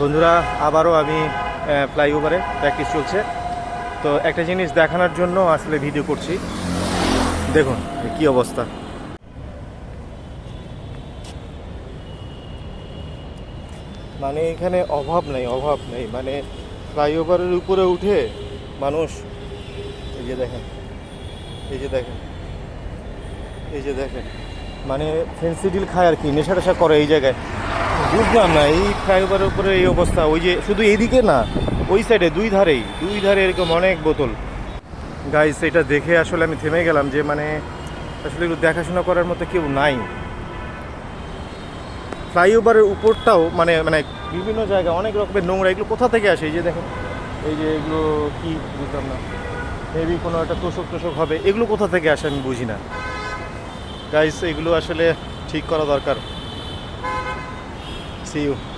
বন্ধুরা, আবারও আমি ফ্লাইওভারে প্র্যাকটিস চলছে। তো একটা জিনিস দেখানোর জন্য আসলে ভিডিও করছি। দেখুন কি অবস্থা। মানে এখানে অভাব নেই অভাব নেই। মানে ফ্লাইওভারের উপরে উঠে মানুষ, এই যে দেখেন, এই যে দেখেন, এই যে দেখেন। মানে ফেন্সিডিল খায় আর কি নেশা টেশা করে এই জায়গায়। বুঝলাম না, এই ফ্লাইওভারের উপরে এই অবস্থা, ওই যে শুধু এইদিকে না, ওই সাইডে দুই ধারেই, দুই ধারে এরকম অনেক বোতল। গাইস এটা দেখে আসলে আমি থেমে গেলাম যে মানে আসলে একটু দেখাশোনা করার মতো কেউ নাই। ফ্লাইওভারের উপরটাও মানে মানে বিভিন্ন জায়গায় অনেক রকমের নোংরা, এগুলো কোথা থেকে আসে? এই যে দেখেন, এই যে এগুলো কি বুঝলাম না। মেবি কোনো একটা তোষক টোষক হবে, এগুলো কোথা থেকে আসে আমি বুঝি না। গাইস এগুলো আসলে ঠিক করা দরকার। See you.